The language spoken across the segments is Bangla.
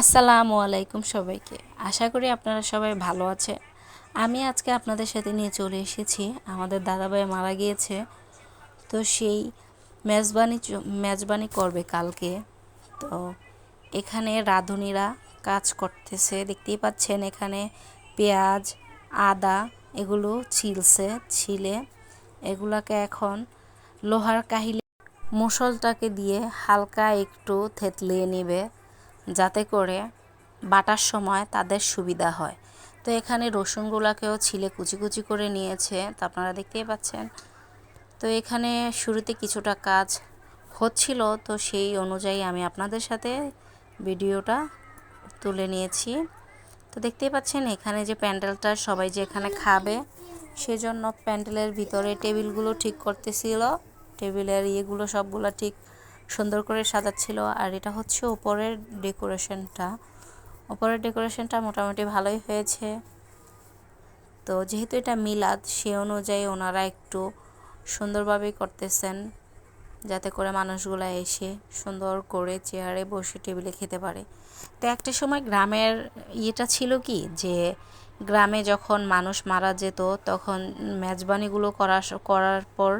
আসসালামু আলাইকুম সবাইকে। আশা করি আপনারা সবাই ভালো আছে আমি আজকে আপনাদের সাথে নিয়ে চলে এসেছি। আমাদের দাদাভাই মারা গিয়েছে। তো সেই মেজবানি মেজবানি করবে কালকে। তো এখানে রাঁধুনিরা কাজ করতেছে। দেখতেই পাচ্ছেন এখানে পেঁয়াজ, আদা এগুলো ছিলছে, ছিলে। এগুলাকে এখন লোহার কাহিলি মুসলটাকে দিয়ে হালকা একটু থেতলিয়ে নেবে। যাতে করে বাটার সময় তাদের সুবিধা হয়। তো এখানে রসুনগুলাকেও ছিলে কুচি কুচি করে নিয়েছে, তো আপনারা দেখতেই পাচ্ছেন। তো এখানে শুরুতে কিছুটা কাজ হচ্ছিল, তো সেই অনুযায়ী আমি আপনাদের সাথে ভিডিওটা তুলে নিয়েছি। তো দেখতেই পাচ্ছেন, এখানে যে প্যান্ডেলটা সবাই যে এখানে খাবে, সেজন্য প্যান্ডেলের ভিতরে টেবিলগুলো ঠিক করতেছিল। টেবিলের ইয়েগুলো সবগুলো ঠিক সুন্দর করে সাজাচ্ছিল। আর এটা হচ্ছে উপরের ডেকোরেশনটা। উপরের ডেকোরেশনটা মোটামুটি ভালোই হয়েছে। তো যেহেতু এটা মিলাদ, সে অনুযায়ী ওনারা একটু সুন্দরভাবেই করতেছেন, যাতে করে মানুষগুলো এসে সুন্দর করে চেয়ারে বসে টেবিলে খেতে পারে। তো একটা সময় গ্রামের ইয়েটা ছিল কি, যে গ্রামে যখন মানুষ মারা যেত, তখন মেজবানিগুলো করা করার পর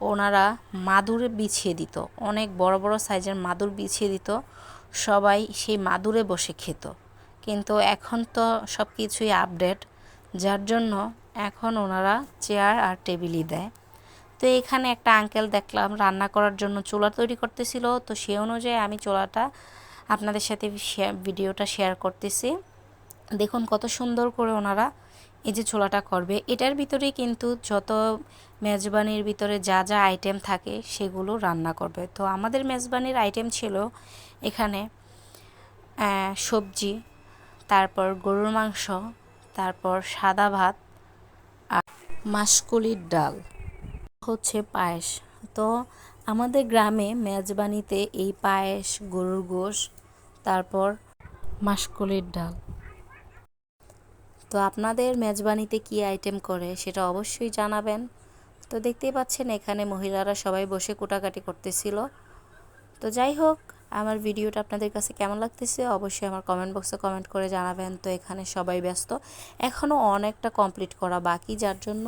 ওনারা মাদুরে বিছিয়ে দিত। অনেক বড় বড় সাইজের মাদুর বিছিয়ে দিত। সবাই সেই মাদুরে বসে খেত। কিন্তু এখন তো সব কিছুই আপডেট। যার জন্য এখন ওনারা চেয়ার আর টেবিলই দেয়। তো এখানে একটা আঙ্কেল দেখলাম রান্না করার জন্য চুলা তৈরি করতেছিল। তো সে অনুযায়ী আমি চুলাটা আপনাদের সাথে ভিডিওটা শেয়ার করতেছি। দেখুন কত সুন্দর করে ওনারা এই যে ছোলাটা করবে, এটার ভিতরেই কিন্তু যত মেজবানির ভিতরে যা যা আইটেম থাকে সেগুলো রান্না করবে। তো আমাদের মেজবানির আইটেম ছিল এখানে সবজি, তারপর গরুর মাংস, তারপর সাদা ভাত আর মাসকলির ডাল। হচ্ছে পায়েস। তো আমাদের গ্রামে মেজবানিতে এই পায়েস, গরুর গোশ, তারপর মাসকলির ডাল। তো আপনাদের মেজবানিতে কি আইটেম করে সেটা অবশ্যই জানাবেন। তো দেখতেই পাচ্ছেন এখানে মহিলারা সবাই বসে কোটাকাটি করতেছিল। তো যাই হোক, আমার ভিডিওটা আপনাদের কাছে কেমন লাগতেছে অবশ্যই আমার কমেন্ট বক্সে কমেন্ট করে জানাবেন। তো এখানে সবাই ব্যস্ত। এখনও অনেকটা কমপ্লিট করা বাকি, যার জন্য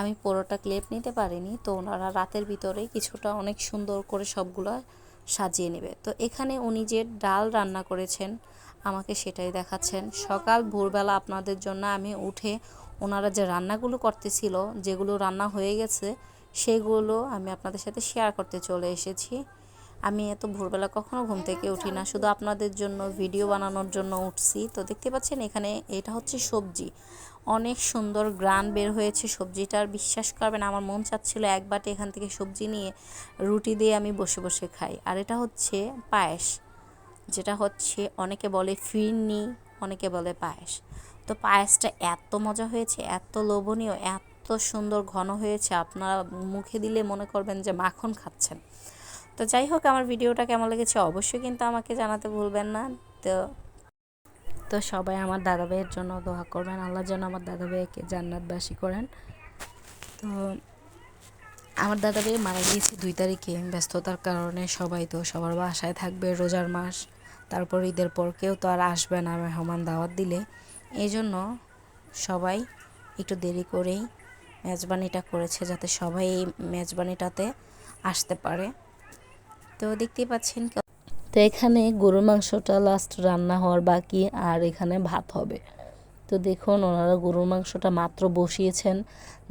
আমি পুরোটা ক্লেপ নিতে পারিনি। তো ওনারা রাতের ভিতরেই কিছুটা অনেক সুন্দর করে সবগুলো সাজিয়ে নেবে। তো এখানে উনি যে ডাল রান্না করেছেন আমাকে সেটাই দেখাচ্ছেন। সকাল, ভোরবেলা আপনাদের জন্য আমি উঠে ওনারা যে রান্নাগুলো করতেছিল, যেগুলো রান্না হয়ে গেছে, সেগুলো আমি আপনাদের সাথে শেয়ার করতে চলে এসেছি। আমি এত ভোরবেলা কখনো ঘুম থেকে উঠি না, শুধু আপনাদের জন্য ভিডিও বানানোর জন্য উঠছি। তো দেখতে পাচ্ছেন, এখানে এটা হচ্ছে সবজি। অনেক সুন্দর গ্রান বের হয়েছে সবজিটার বিশ্বাস করবেন, আমার মন চাচ্ছিল এক বাটি এখান থেকে সবজি নিয়ে রুটি দিয়ে আমি বসে বসে খাই। আর এটা হচ্ছে পায়েস। যেটা হচ্ছে অনেকে বলে ফিরনি, অনেকে বলে পায়েস। তো পায়েসটা এত মজা হয়েছে, এত লোভনীয়, এত সুন্দর ঘন হয়েছে, আপনারা মুখে দিলে মনে করবেন যে মাখন খাচ্ছেন। তো যাই হোক, আমার ভিডিওটা কেমন লেগেছে অবশ্যই কিন্তু আমাকে জানাতে ভুলবেন না। তো তো সবাই আমার দাদা ভাইয়ের জন্য দোয়া করবেন, আল্লাহ যেন আমার দাদাভাইকে জান্নাতবাসী করেন। তো, আমার দাদাভাই মারা গিয়েছে দুই তারিখে, ব্যস্ততার কারণে সবাই তো সবার বাসায় থাকবে রোজার মাস। তারপর ঈদের পর কেউ তো আর আসবে না মেহমান দাওয়াত দিলে। এই জন্য সবাই একটু দেরি করেই মেজবানিটা করেছে যাতে সবাই এই মেজবানিটাতে আসতে পারে। তো দেখতেই পাচ্ছেন তো এখানে গরুর মাংসটা লাস্ট রান্না হওয়ার বাকি, আর এখানে ভাত হবে। তো দেখুন, ওনারা গরুর মাংসটা মাত্র বসিয়েছেন,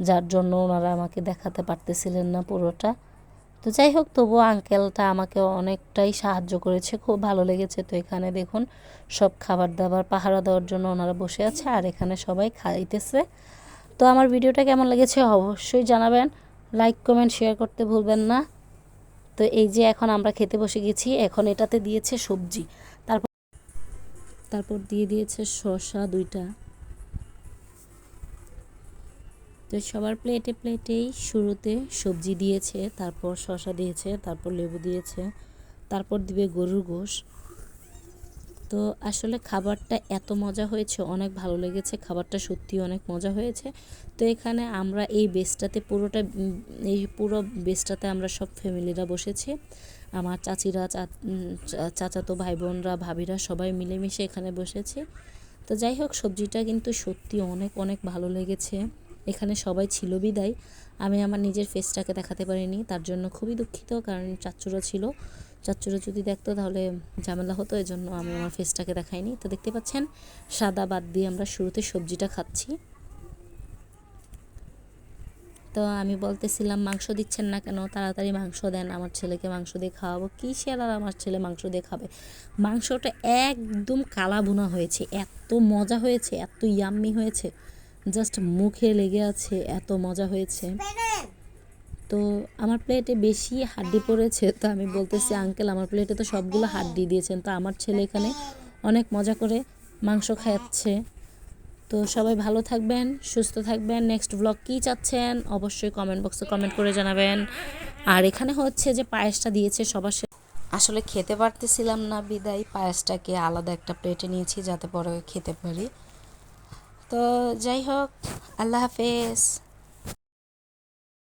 যার জন্য ওনারা আমাকে দেখাতে পারতেছিলেন না পুরোটা। তো যাই হোক তবুও আঙ্কেলটা আমাকে অনেকটাই সাহায্য করেছে। খুব ভালো লেগেছে তো এখানে দেখুন, সব খাবার দাবার পাহারা দেওয়ার জন্য ওনারা বসে আছে আর এখানে সবাই খাইতেছে। তো আমার ভিডিওটা কেমন লেগেছে অবশ্যই জানাবেন। লাইক কমেন্ট শেয়ার করতে ভুলবেন না। তো এই যে এখন আমরা খেতে বসে গেছি, এখন এটাতে দিয়েছে সবজি। তারপর তারপর দিয়ে দিয়েছে শসা দুইটা। তো সবার প্লেটে প্লেটেই শুরুতে সবজি দিয়েছে, তারপর শসা দিয়েছে, তারপর লেবু দিয়েছে, তারপর দিবে গরুর গোশ। তো আসলে খাবারটা এত মজা হয়েছে, অনেক ভালো লেগেছে, খাবারটা সত্যি অনেক মজা হয়েছে। তো এখানে আমরা এই বেসটাতে পুরোটা এই পুরো বেসটাতে আমরা সব ফ্যামিলিরা বসেছি। আমার চাচিরা চাচাতো ভাই বোনরা ভাবিরা সবাই মিলেমিশে এখানে বসেছি। তো যাই হোক, সবজিটা কিন্তু সত্যি অনেক অনেক ভালো লেগেছে। এখানে সবাই ছিল বিদায়। আমি আমার নিজের ফেসটাকে দেখাতে পারিনি, তার জন্য খুবই দুঃখিত, কারণ চাচ্চুরা ছিল। চাচ্চুরা যদি দেখতো তাহলে ঝামেলা হতো এই জন্য আমি আমার ফেসটাকে দেখাইনি। তো দেখতে পাচ্ছেন, সাদা বাদ দিয়ে আমরা শুরুতে সবজিটা খাচ্ছি। তো আমি বলতেছিলাম, মাংস দিচ্ছেন না কেন? তাড়াতাড়ি মাংস দেন, আমার ছেলেকে মাংস দিয়ে খাওয়াবো। কী আর আমার ছেলে মাংস দিয়ে খাবে? মাংসটা একদম কালা বোনা হয়েছে, এত মজা হয়েছে, এত ইয়াম্মি হয়েছে। জাস্ট মুখে লেগে আছে এত মজা হয়েছে। তো আমার প্লেটে বেশি হাড্ডি পড়েছে তো আমি বলতেছি আঙ্কেল আমার প্লেটে তো সবগুলো হাড্ডি দিয়েছেন তো আমার ছেলে এখানে অনেক মজা করে মাংস খাচ্ছে। তো সবাই ভালো থাকবেন সুস্থ থাকবেন। নেক্সট ব্লগ কী চাচ্ছেন অবশ্যই কমেন্ট বক্সে কমেন্ট করে জানাবেন। আর এখানে হচ্ছে যে পায়েসটা দিয়েছে সবার আসলে খেতে পারতেছিলাম না বিদায় পায়েসটাকে আলাদা একটা প্লেটে নিয়েছি যাতে পরে খেতে পারি। তো যাই হোক আল্লাহ হাফেজ।